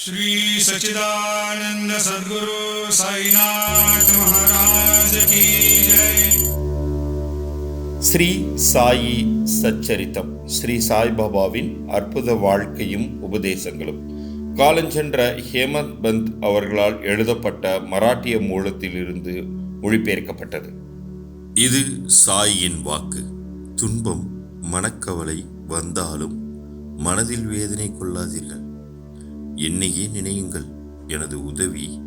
श्री सच्चिदानंद सद्गुरु साईनाथ महाराज की जय ஸ்ரீ சாயி சச்சரித்தம் ஸ்ரீ சாய்பாபாவின் அற்புத வாழ்க்கையும் உபதேசங்களும் காலஞ்சென்ற ஹேமந்த் பந்த் அவர்களால் எழுதப்பட்ட மராட்டிய மூலத்திலிருந்து மொழிபெயர்க்கப்பட்டது இது சாயின் வாக்கு துன்பம் மனக்கவலை வந்தாலும் மனதில் வேதனை கொள்ளாதீர்கள் என்னையே நினையுங்கள். எனது உதவி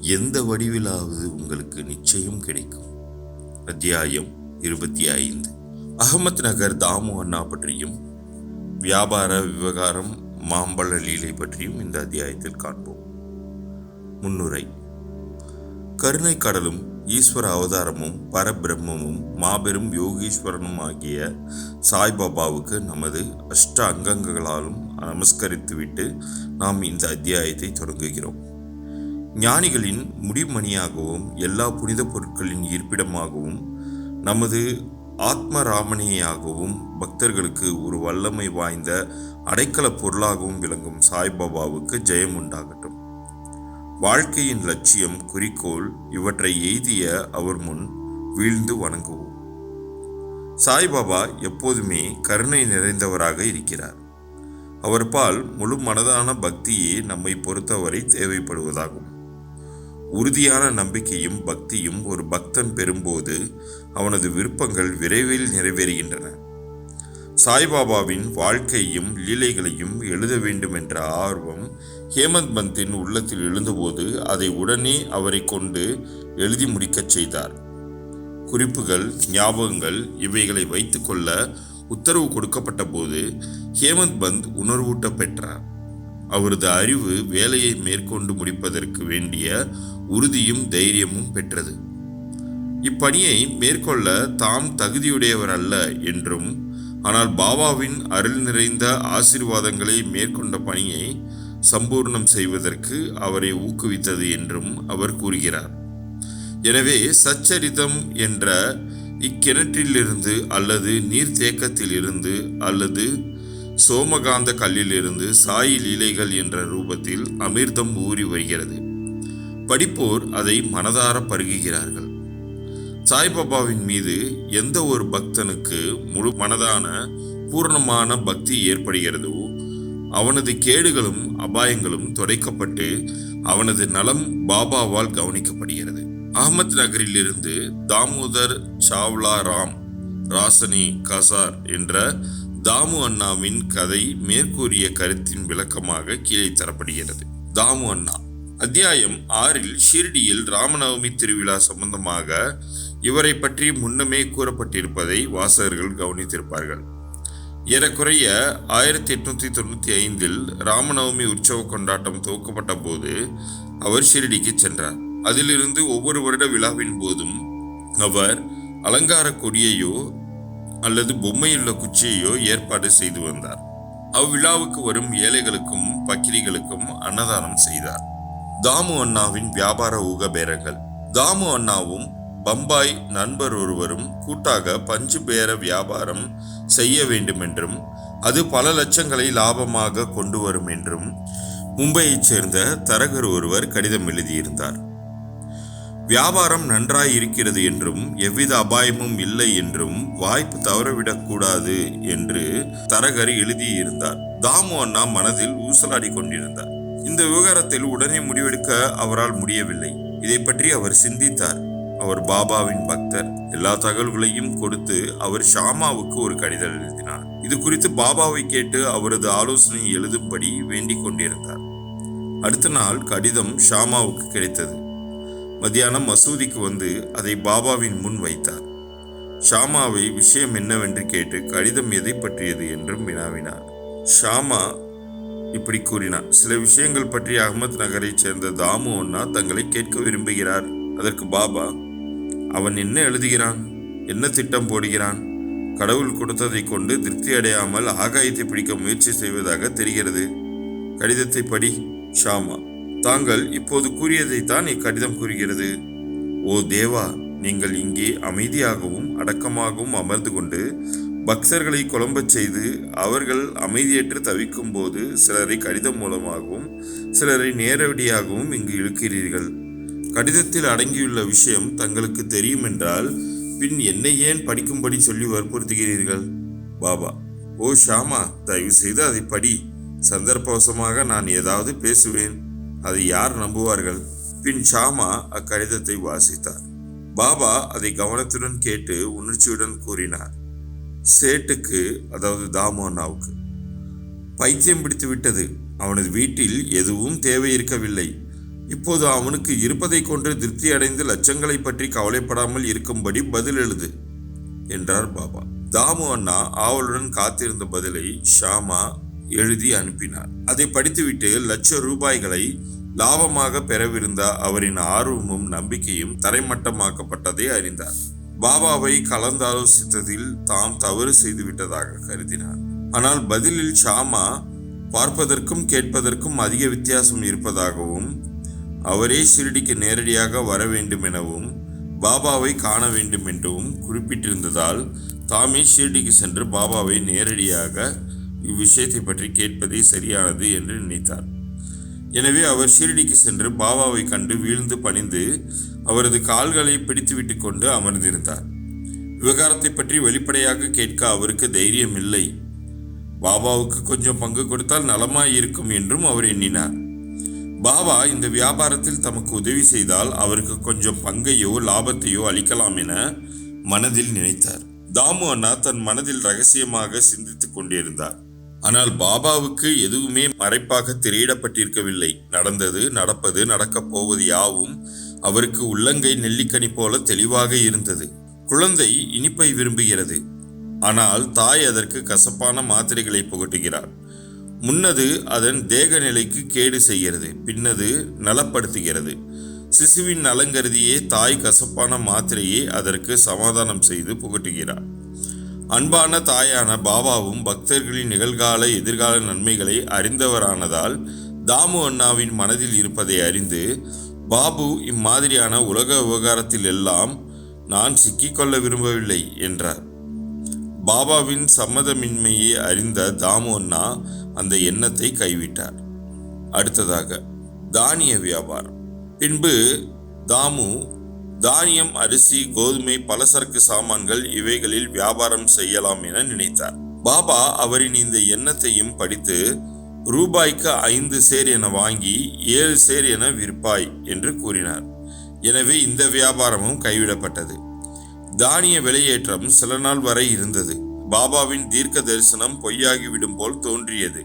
எந்த வடிவிலாவது உங்களுக்கு நிச்சயம் கிடைக்கும். அத்தியாயம் இருபத்தி ஐந்து. அகமத் நகர் தாமு அண்ணா பற்றியும் வியாபார விவகாரம் மாம்பழ லீலை பற்றியும் இந்த அத்தியாயத்தில் காண்போம். முன்னுரை. கருணை கடலும் ஈஸ்வர அவதாரமும் பரபிரம்மமும் மாபெரும் யோகீஸ்வரனும் ஆகிய சாய்பாபாவுக்கு நமது அஷ்ட அங்கங்களாலும் நமஸ்கரித்துவிட்டு நாம் இந்த அத்தியாயத்தை தொடங்குகிறோம். ஞானிகளின் முடிமணியாகவும் எல்லா புனித பொருட்களின் இருப்பிடமாகவும் நமது ஆத்மராமணியாகவும் பக்தர்களுக்கு ஒரு வல்லமை வாய்ந்த அடைக்கல பொருளாகவும் விளங்கும் சாய்பாபாவுக்கு ஜெயம் உண்டாகட்டும். வாழ்க்கையின் லட்சியம் குறிக்கோள் இவற்றை எய்திய அவர் முன் வீழ்ந்து வணங்குவோம். சாய்பாபா எப்போதுமே கருணை நிறைந்தவராக இருக்கிறார். அவர் பால் முழு மனதான பக்தியே நம்மை பொறுத்தவரை தேவைப்படுவதாகும். உறுதியான நம்பிக்கையும் பக்தியும் ஒரு பக்தன் பெறும்போது அவனது விருப்பங்கள் விரைவில் நிறைவேறுகின்றன. சாய்பாபாவின் வாழ்க்கையும் லீலைகளையும் எழுத வேண்டும் என்ற ஆர்வம் ஹேமந்த் பந்தின் உள்ளத்தில் எழுந்தபோது அதை உடனே அவரை கொண்டு எழுதி முடிக்கச் செய்தார். குறிப்புகள் ஞாபகங்கள் இவைகளை வைத்துக்கொள்ள உத்தரவு கொடுக்கப்பட்ட போது ஹேமந்த் பந்த் உணர்வூட்ட பெற்றார். அவரது அறிவு வேலையை மேற்கொண்டு முடிப்பதற்கு வேண்டிய உறுதியும் தைரியமும் பெற்றது. இப்பணியை மேற்கொள்ள தாம் தகுதியுடையவர் அல்ல என்றும் ஆனால் பாபாவின் அருள் நிறைந்த ஆசீர்வாதங்களை மேற்கொண்ட பணியை சம்பூர்ணம் செய்வதற்கு அவரை ஊக்குவித்தது என்றும் அவர் கூறுகிறார். எனவே சச்சரிதம் என்ற இக்கிணற்றிலிருந்து அல்லது நீர்த்தேக்கத்திலிருந்து அல்லது சோமகாந்த கல்லிலிருந்து சாயில் லீலைகள் என்ற ரூபத்தில் அமிர்தம் ஊறி வருகிறது. படிப்போர் அதை மனதார பருகுகிறார்கள். சாய்பாபாவின் மீது எந்த ஒரு பக்தனுக்கு முழு மனதான பூர்ணமான பக்தி ஏற்படுகிறதோ அவனது கேடுகளும் அபாயங்களும் துடைக்கப்பட்டு அவனது நலம் பாபாவால் கவனிக்கப்படுகிறது. அகமத் நகரிலிருந்து தாமோதர் சாவ்லா ராம் ராசனி கசார் என்ற தாமு அண்ணாவின் கதை மேற்கூறிய கருத்தின் விளக்கமாக கீழே தரப்படுகிறது. தாமு அண்ணா அத்தியாயம் ஆறில் ஷிர்டியில் ராமநவமி திருவிழா சம்பந்தமாக இவரை பற்றி முன்னமே கூறப்பட்டிருப்பதை வாசகர்கள் கவனித்திருப்பார்கள். ஏறக்குறைய ஆயிரத்தி எட்நூத்தி தொண்ணூத்தி ஐந்தில் ராமநவமி உற்சவ கொண்டாட்டம் துவக்கப்பட்ட போது அவர் ஷிரடிக்கு சென்றார். அதிலிருந்து ஒவ்வொரு வருட விழாவின் போதும் அவர் அலங்கார கொடியையோ அல்லது பொம்மையுள்ள குச்சியையோ ஏற்பாடு செய்து வந்தார். அவ்விழாவுக்கு வரும் ஏழைகளுக்கும் பக்கிரிகளுக்கும் அன்னதானம் செய்தார். தாமு அண்ணாவின் வியாபார ஊகபேரங்கள் தாமு அண்ணாவும் பம்பாய் நண்பர் ஒருவரும் கூட்டாக பஞ்சு பேர வியாபாரம் செய்ய வேண்டுமென்றும் அது பல லட்சங்களை லாபமாக கொண்டு வரும் என்றும் மும்பையைச் சேர்ந்த தரகர் ஒருவர் கடிதம் எழுதியிருந்தார். வியாபாரம் நன்றாய் இருக்கிறது என்றும் எவ்வித அபாயமும் இல்லை என்றும் வாய்ப்பு தவறவிடக்கூடாது என்று தரகர் எழுதியிருந்தார். தாமு அண்ணா மனதில் ஊசலாடி கொண்டிருந்தார். இந்த விவகாரத்தில் உடனே முடிவெடுக்க அவரால் முடியவில்லை. இதை பற்றி அவர் சிந்தித்தார். அவர் பாபாவின் பக்தர். எல்லா தகவல்களையும் கொடுத்து அவர் ஷாமாவுக்கு ஒரு கடிதம் எழுதினார். இது குறித்து பாபாவை கேட்டு அவரது ஆலோசனை எழுதும்படி வேண்டிக் கொண்டிருந்தார். அடுத்த நாள் கடிதம் ஷாமாவுக்கு கிடைத்தது. மத்தியானம் மசூதிக்கு வந்து அதை பாபாவின் முன் வைத்தார். ஷாமாவை விஷயம் என்னவென்று கேட்டு கடிதம் எதை பற்றியது என்றும் வினாவினார். ஷாமா இப்படி கூறினார் சில விஷயங்கள் பற்றி அகமத் நகரைச் சேர்ந்த தாமு அண்ணா தங்களை கேட்க விரும்புகிறார். அதற்கு பாபா அவன் என்ன எழுதுகிறான்? என்ன திட்டம் போடுகிறான்? கடவுள் கொடுத்ததை கொண்டு திருப்தி அடையாமல் ஆகாயத்தை பிடிக்க முயற்சி செய்வதாக தெரிகிறது. கடிதத்தை படி ஷாமா. தாங்கள் இப்போது கூறியதைத்தான் இக்கடிதம் கூறுகிறது. ஓ தேவா நீங்கள் இங்கே அமைதியாகவும் அடக்கமாகவும் அமர்ந்து கொண்டு பக்தர்களை குழம்பச் செய்து அவர்கள் அமைதியற்று தவிக்கும் போது சிலரை கடிதம் மூலமாகவும் சிலரை நேரடியாகவும் இங்கு இழுக்கிறீர்கள். கடிதத்தில் அடங்கியுள்ள விஷயம் தங்களுக்கு தெரியும் என்றால் பின் என்னை ஏன் படிக்கும்படி சொல்லி வற்புறுத்துகிறீர்கள்? பாபா ஓ ஷாமா தயவு செய்து அதை படி. சந்தர்ப்பவசமாக நான் ஏதாவது பேசுவேன். அதை யார் நம்புவார்கள்? பின் ஷாமா அக்கடிதத்தை வாசித்தார். பாபா அதை கவனத்துடன் கேட்டு உணர்ச்சியுடன் கூறினார். சேட்டுக்கு அதாவது தாமு அண்ணாவுக்கு பைத்தியம் பிடித்து விட்டது. அவனது வீட்டில் எதுவும் தேவை இருக்கவில்லை இப்போது அவனுக்கு இருப்பதை கொண்டு திருப்தி அடைந்து லட்சங்களை பற்றி கவலைப்படாமல் இருக்கும்படி பதில் எழுது என்றார் பாபா. தாமு அண்ணா ஆவலுடன் காத்திருந்த பதிலை ஷாமா எழுதி அனுப்பினார். அதை படித்துவிட்டு லட்ச ரூபாய்களை லாபமாக பெறவிருந்த அவரின் ஆர்வமும் நம்பிக்கையும் தரைமட்டமாக்கப்பட்டதை அறிந்தார். பாபாவை கலந்தாலோசித்ததில் தாம் தவறு செய்துவிட்டதாக கருதினார். ஆனால் பதிலில் ஷாமா பார்ப்பதற்கும் கேட்பதற்கும் அதிக வித்தியாசம் இருப்பதாகவும் அவரே ஷிரடிக்கு நேரடியாக வர வேண்டும் எனவும் பாபாவை காண வேண்டும் என்றும் குறிப்பிட்டிருந்ததால் தாமே ஷிரடிக்கு சென்று பாபாவை நேரடியாக இவ்விஷயத்தை பற்றி கேட்பதே சரியானது என்று நினைத்தார். எனவே அவர் ஷிரடிக்கு சென்று பாபாவை கண்டு வீழ்ந்து பணிந்து அவரது கால்களை பிடித்துவிட்டு கொண்டு அமர்ந்திருந்தார். விவகாரத்தை பற்றி வெளிப்படையாக கேட்க அவருக்கு தைரியம் இல்லை. பாபாவுக்கு கொஞ்சம் பங்கு கொடுத்தால் நலமாய் இருக்கும் என்றும் அவர் எண்ணினார். பாபா இந்த வியாபாரத்தில் தமக்கு உதவி செய்தால் அவருக்கு கொஞ்சம் பங்கையோ லாபத்தையோ அளிக்கலாம் என மனதில் நினைத்தார். தாமு அண்ணா தன் மனதில் ரகசியமாக சிந்தித்துக் கொண்டிருந்தார். ஆனால் பாபாவுக்கு எதுவுமே மறைப்பாக திரையிடப்பட்டிருக்கவில்லை. நடந்தது நடப்பது நடக்கப் போவது யாவும் அவருக்கு உள்ளங்கை நெல்லிக்கனி போல தெளிவாக இருந்தது. குழந்தை இனிப்பை விரும்புகிறது. ஆனால் தாய் அதற்கு கசப்பான மாத்திரைகளை புகட்டுகிறார் முன்னது அதன் தேக நிலைக்கு கேடு செய்கிறது பின்னது நலப்படுத்துகிறது. சிசுவின் நலங்கருதியே தாய் கசப்பான மாத்திரையை அதற்கு சமாதானம் செய்து புகட்டுகிறார் அன்பான தாயான பாபாவும் பக்தர்களின் நிகழ்கால எதிர்கால நன்மைகளை அறிந்தவரானதால் தாமு அண்ணாவின் மனதில் இருப்பதை அறிந்து பாபு இம்மாதிரியான உலக விவகாரத்தில் எல்லாம் நான் சிக்கிக்கொள்ள விரும்பவில்லை என்றார். பாபாவின் சம்மதமின்மையை அறிந்த தாமு அண்ணா அந்த எண்ணத்தை கைவிட்டார். அடுத்ததாக தானிய வியாபாரம். பின்பு தாமு தானியம் அரிசி கோதுமை பலசரக்கு சாமான்கள் இவைகளில் வியாபாரம் செய்யலாம் என நினைத்தார். பாபா அவரின் இந்த எண்ணத்தையும் படித்து ரூபாய்க்கு ஐந்து சேர் என வாங்கி ஏழு சேர் என விற்பாய் என்று கூறினார். எனவே இந்த வியாபாரமும் கைவிடப்பட்டது. தானிய விலையேற்றம் சில நாள் வரை இருந்தது. பாபாவின் தீர்க்க தரிசனம் பொய்யாகிவிடும் போல் தோன்றியது.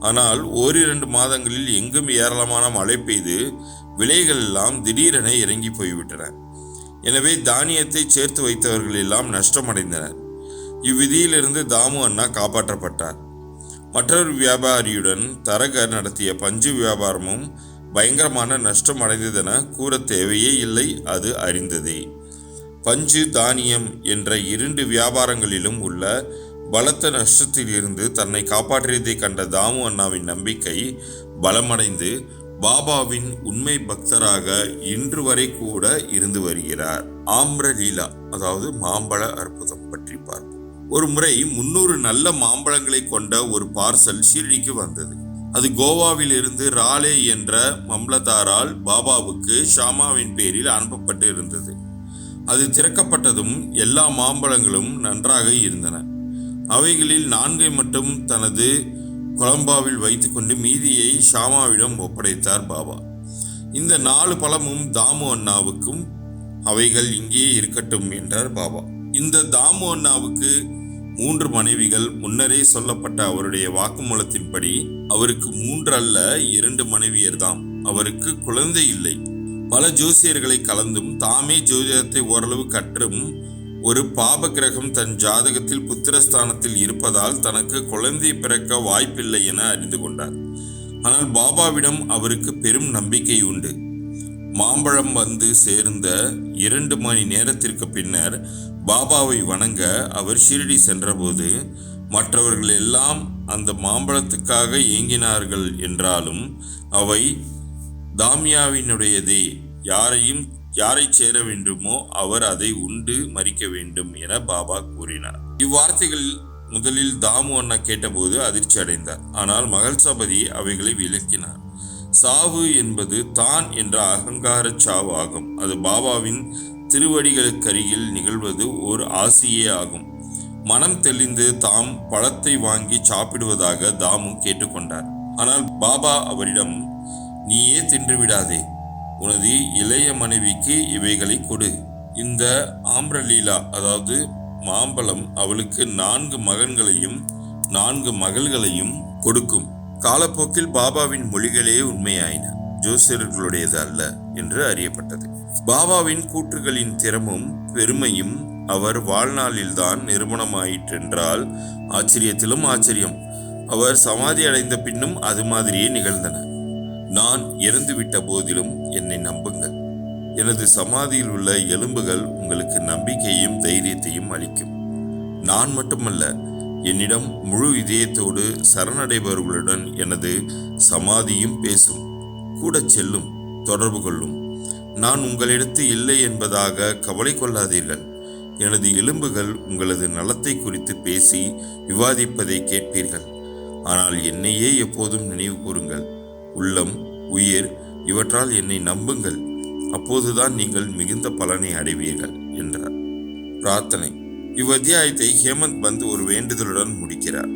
ஆனால் ஓரிரண்டு மாதங்களில் எங்கும் ஏராளமான மழை பெய்து விலைகள் எல்லாம் திடீரென இறங்கி போய்விட்டன. எனவே தானியத்தை சேர்த்து வைத்தவர்கள் எல்லாம் நஷ்டமடைந்தனர். இவ்விதியிலிருந்து தாமு அண்ணா காப்பாற்றப்பட்டார். மற்றொரு வியாபாரியுடன் தரகர் நடத்திய பஞ்சு வியாபாரமும் பயங்கரமான நஷ்டம் அடைந்ததென கூற தேவையே இல்லை அது அறிந்ததே. பஞ்சு தானியம் என்ற இரண்டு வியாபாரங்களிலும் உள்ள பலத்த நஷ்டத்திலிருந்து தன்னை காப்பாற்றியதை கண்ட தாமு அண்ணாவின் நம்பிக்கை பலமடைந்து பாபாவின் உண்மை பக்தராக இன்று வரை கூட இருந்து வருகிறார். ஆம்ரலீலா அதாவது மாம்பழ அற்புதம் பற்றி பார்ப்போம். ஒரு முறை முன்னூறு நல்ல மாம்பழங்களை கொண்ட ஒரு பார்சல் ஷீரடிக்கு வந்தது. அது கோவாவில் இருந்து ராலே என்ற மம்லதாரால் பாபாவுக்கு ஷாமாவின் பேரில் அனுப்பப்பட்டு இருந்தது. அது திறக்கப்பட்டதும் எல்லா மாம்பழங்களும் நன்றாக இருந்தன. அவைகளில் நான்கை மட்டும் தனது குழம்பாவில் வைத்துக்கொண்டு மீதியை ஷாமாவிடம் ஒப்படைத்தார் பாபா. இந்த நாலு பழமும் தாமு அண்ணாவுக்கும் அவைகள் இங்கே இருக்கட்டும் என்றார் பாபா. இந்த தாமு அண்ணாவுக்கு மூன்று மனைவிகள். முன்னரே சொல்லப்பட்ட அவருடைய வாக்குமூலத்தின்படி அவருக்கு மூன்று அல்ல இரண்டு மனைவியர்தாம். அவருக்கு குழந்தை இல்லை. பல ஜோசியர்களை கலந்தும் தாமே ஜோதிடத்தை ஓரளவு கற்றும் ஒரு பாப கிரகம் தன் ஜாதகத்தில் புத்திரஸ்தானத்தில் இருப்பதால் தனக்கு குழந்தை பிறக்க வாய்ப்பில்லை என அறிந்து கொண்டார். ஆனால் பாபாவிடம் அவருக்கு பெரும் நம்பிக்கை உண்டு. மாம்பழம் வந்து சேர்ந்த இரண்டு மணி நேரத்திற்கு பின்னர் பாபாவை வணங்க அவர் ஷிரடி சென்றபோது மற்றவர்கள் எல்லாம் அந்த மாம்பழத்துக்காக ஏங்கினார்கள் என்றாலும் அவை தாமியாவினுடையதே. யாரையும் யாரை சேர வேண்டுமோ அவர் அதை உண்டு மறிக்க வேண்டும் என பாபா கூறினார். இவ்வார்த்தைகள் முதலில் தாமு அண்ணா கேட்டபோது அதிர்ச்சி அடைந்தார். ஆனால் மகள் சபதி அவைகளை விளக்கினார். சாவு என்பது தான் என்ற அகங்கார சாவு ஆகும். அது பாபாவின் திருவடிகளுக்கருகில் நிகழ்வது ஓர் ஆசையே ஆகும். மனம் தெளிந்து தாம் பழத்தை வாங்கி சாப்பிடுவதாக தாமு கேட்டுக்கொண்டார். ஆனால் பாபா அவரிடம் நீயே தின்று விடாதே. உனது இளைய மனைவிக்கு இவைகளை கொடு. இந்த ஆம்ரலீலா அதாவது மாம்பழம் அவளுக்கு நான்கு மகன்களையும் நான்கு மகள்களையும் கொடுக்கும். காலப்போக்கில் பாபாவின் மொழிகளே உண்மையாயின. ஜோசியர்களுடையது அல்ல என்று அறியப்பட்டது. பாபாவின் கூற்றுகளின் திறமும் பெருமையும் அவர் வாழ்நாளில்தான் நிறுவனமாயிற்றென்றால் ஆச்சரியத்திலும் ஆச்சரியம். அவர் சமாதி அடைந்த பின்னும் அது மாதிரியே நிகழ்ந்தன. நான் இறந்துவிட்ட போதிலும் என்னை நம்புங்கள். எனது சமாதியில் உள்ள எலும்புகள் உங்களுக்கு நம்பிக்கையும் தைரியத்தையும் அளிக்கும். நான் மட்டுமல்ல என்னிடம் முழு இதயத்தோடு சரணடைபவர்களுடன் எனது சமாதியும் பேசும். கூட செல்லும் தொடர்பு கொள்ளும். நான் உங்களிடத்து இல்லை என்பதாக கவலை கொள்ளாதீர்கள். எனது எலும்புகள் உங்களது நலத்தை குறித்து பேசி விவாதிப்பதை கேட்பீர்கள். ஆனால் என்னையே எப்போதும் நினைவு கூறுங்கள். உள்ளம் உயிர் இவற்றால் என்னை நம்புங்கள். அப்போதுதான் நீங்கள் மிகுந்த பலனை அடைவீர்கள் என்றார். பிரார்த்தனை. இவ்வத்தியாயத்தை ஹேமந்த் பந்த் ஒரு வேண்டுதலுடன் முடிக்கிறார்.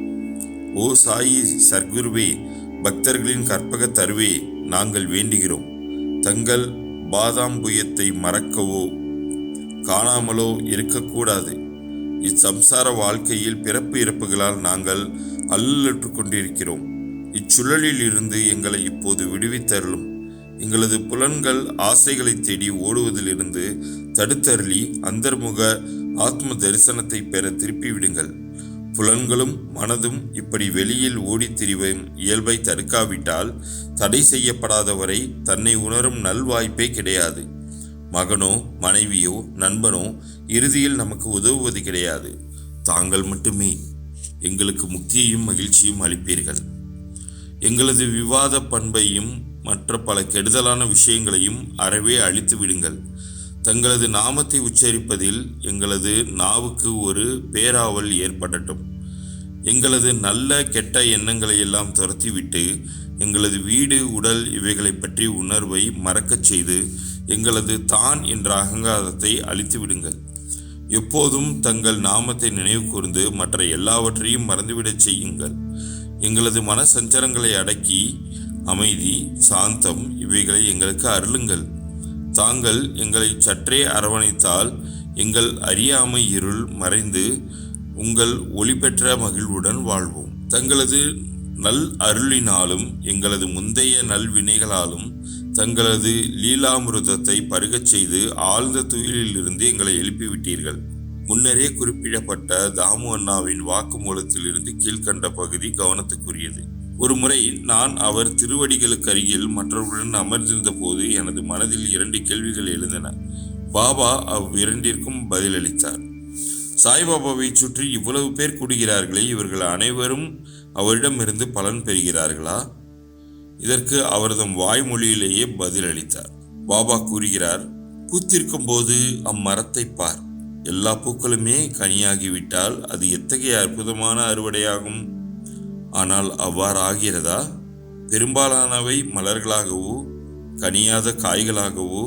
ஓ சாயி சர்க்குருவே பக்தர்களின் கற்பக தருவே நாங்கள் வேண்டுகிறோம். தங்கள் பாதாம் புயத்தை மறக்கவோ? காணாமலோ இருக்கக்கூடாது. இச்சம்சார வாழ்க்கையில் பிறப்பு இறப்புகளால் நாங்கள் அல்லலுற்று கொண்டிருக்கிறோம். இச்சுழலில் இருந்து எங்களை இப்போது விடுவித்தருளும். எங்களது புலன்கள் ஆசைகளை தேடி ஓடுவதிலிருந்து தடுத்தருளி அந்தர்முக ஆத்ம தரிசனத்தை பெற திருப்பி விடுங்கள் புலன்களும் மனதும் இப்படி வெளியில் ஓடித் திரிவும் இயல்பை தடுக்காவிட்டால் தடை செய்யப்படாதவரை தன்னை உணரும் நல்வாய்ப்பே கிடையாது. மகனோ மனைவியோ நண்பனோ இறுதியில் நமக்கு உதவுவது கிடையாது. தாங்கள் மட்டுமே எங்களுக்கு முக்தியையும் மகிழ்ச்சியும் அளிப்பீர்கள். எங்களது விவாத பண்பையும் மற்ற பல கெடுதலான விஷயங்களையும் அறவே அழித்து விடுங்கள். தங்களது நாமத்தை உச்சரிப்பதில் எங்களது நாவுக்கு ஒரு பேராவல் ஏற்படட்டும். எங்களது நல்ல கெட்ட எண்ணங்களை எல்லாம் துரத்திவிட்டு எங்களது வீடு உடல் இவைகளை பற்றி உணர்வை மறக்கச் செய்து எங்களது தான் என்ற அகங்காரத்தை அழித்து விடுங்கள். எப்போதும் தங்கள் நாமத்தை நினைவு கூர்ந்து மற்ற எல்லாவற்றையும் மறந்துவிடச் செய்யுங்கள். எங்களது மன சஞ்சலங்களை அடக்கி அமைதி சாந்தம் இவைகளை எங்களுக்கு அருளுங்கள். தாங்கள் எங்களை சற்றே அரவணைத்தால் எங்கள் அறியாமை இருள் மறைந்து உங்கள் ஒளி பெற்ற மகிழ்வுடன் வாழ்வோம். தங்களது நல் அருளினாலும் எங்களது முந்தைய நல்வினைகளாலும் தங்களது லீலாமிருதத்தை பருகச் செய்து ஆழ்ந்த துயிலிலிருந்து எங்களை எழுப்பிவிட்டீர்கள். முன்னரே குறிப்பிடப்பட்ட தாமு அண்ணாவின் வாக்குமூலத்திலிருந்து கீழ்க்கண்ட பகுதி கவனத்துக்குரியது. ஒருமுறை நான் அவர் திருவடிகளுக்கு அருகில் மற்றவர்களுடன் அமர்ந்திருந்த போது எனது மனதில் இரண்டு கேள்விகள் எழுந்தன. பாபா அவ்விரண்டிற்கும் பதிலளித்தார். சாய்பாபாவை சுற்றி இவ்வளவு பேர் கூடுகிறார்களே இவர்கள் அனைவரும் அவரிடமிருந்து பலன் பெறுகிறார்களா? இதற்கு அவரது வாய்மொழியிலேயே பதிலளித்தார். பாபா கூறுகிறார் பூத்திருக்கும் போது அம்மரத்தை பார். எல்லா பூக்களுமே கனியாகிவிட்டால் அது எத்தகைய அற்புதமான அறுவடையாகும்? ஆனால் அவ்வாறு ஆகிறதா பெரும்பாலானவை மலர்களாகவோ கனியாத காய்களாகவோ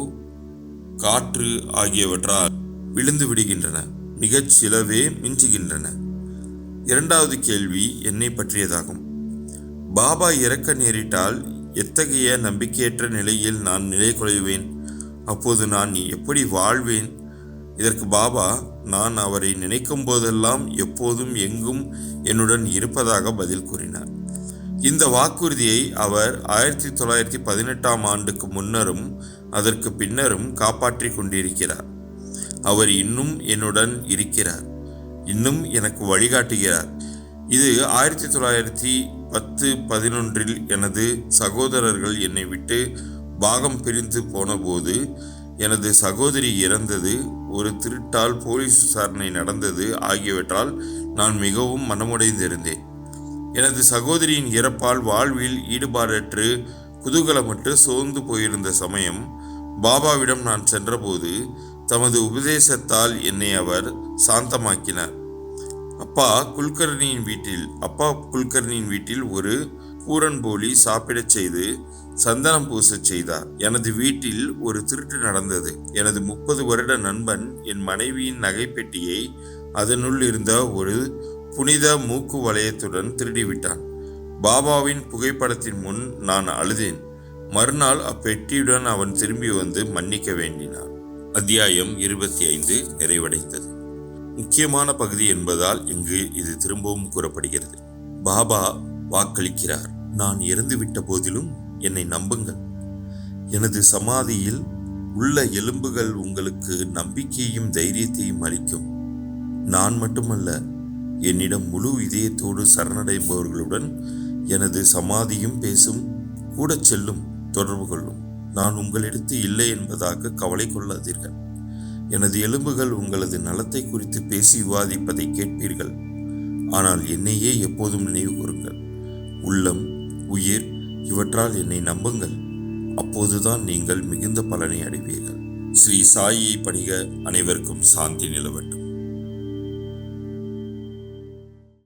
காற்று ஆகியவற்றால் விழுந்து விடுகின்றன மிகச் சிலவே மிஞ்சுகின்றன. இரண்டாவது கேள்வி என்னை பற்றியதாகும். பாபா இறக்க நேரிட்டால் எத்தகைய நம்பிக்கையற்ற நிலையில் நான் நிலை குலைவேன் அப்போது நான் எப்படி வாழ்வேன்? இதற்கு பாபா நான் அவரை நினைக்கும் போதெல்லாம் எப்போதும் எங்கும் என்னுடன் இருப்பதாக பதில் கூறினார். இந்த வாக்குறுதியை அவர் ஆயிரத்தி தொள்ளாயிரத்தி பதினெட்டாம் ஆண்டுக்கு முன்னரும் அதற்கு பின்னரும் காப்பாற்றி கொண்டிருக்கிறார். அவர் இன்னும் என்னுடன் இருக்கிறார். இன்னும் எனக்கு வழிகாட்டுகிறார். இது ஆயிரத்தி தொள்ளாயிரத்தி பத்து பதினொன்றில் எனது சகோதரர்கள் என்னை விட்டு பாகம் பிரிந்து போனபோது எனது சகோதரி இறந்தது ஒரு திருட்டால் போலீஸ் விசாரணை நடந்தது ஆகியவற்றால் நான் மிகவும் மனமுடைந்திருந்தேன். எனது சகோதரியின் இறப்பால் வாழ்வில் ஈடுபாடற்று குதூகலமற்று சோர்ந்து போயிருந்த சமயம் பாபாவிடம் நான் சென்றபோது தமது உபதேசத்தால் என்னை அவர் சாந்தமாக்கினார். அப்பா குல்கர்ணியின் வீட்டில் அப்பா குல்கர்ணியின் வீட்டில் ஒரு கூரன் போலி சாப்பிடச் செய்து சந்தனம் பூசச் செய்தார். எனது வீட்டில் ஒரு திருட்டு நடந்தது. எனது முப்பது வருட நண்பன் என் மனைவியின் நகைப்பெட்டியை அதனுள் இருந்த ஒரு புனித மூக்கு வளையத்துடன் திருடிவிட்டான். பாபாவின் புகைப்படத்தின் முன் நான் அழுதேன். மறுநாள் அப்பெட்டியுடன் அவன் திரும்பி வந்து மன்னிக்க வேண்டினான். அத்தியாயம் இருபத்தி ஐந்து நிறைவடைந்தது. முக்கியமான பகுதி என்பதால் இங்கு இது திரும்பவும் கூறப்படுகிறது. பாபா வாக்களிக்கிறார். நான் இறந்துவிட்ட போதிலும் என்னை நம்புங்கள். எனது சமாதியில் உள்ள எலும்புகள் உங்களுக்கு நம்பிக்கையும் தைரியத்தையும் அளிக்கும். நான் மட்டுமல்ல என்னிடம் முழு இதயத்தோடு சரணடைபவர்களுடன் எனது சமாதியும் பேசும் கூட செல்லும் தொடர்பு கொள்ளும். நான் உங்களிடத்து இல்லை என்பதாக கவலை கொள்ளாதீர்கள். எனது எலும்புகள் உங்களது நலத்தை குறித்து பேசி விவாதிப்பதை கேட்பீர்கள். ஆனால் என்னையே எப்போதும் நினைவு கூறுங்கள். உள்ளம் உயிர் இவற்றால் என்னை நம்புங்கள். அப்போதுதான் நீங்கள் மிகுந்த பலனை அடைவீர்கள். ஸ்ரீ சாயியை படிக அனைவருக்கும் சாந்தி நிலவட்டும்.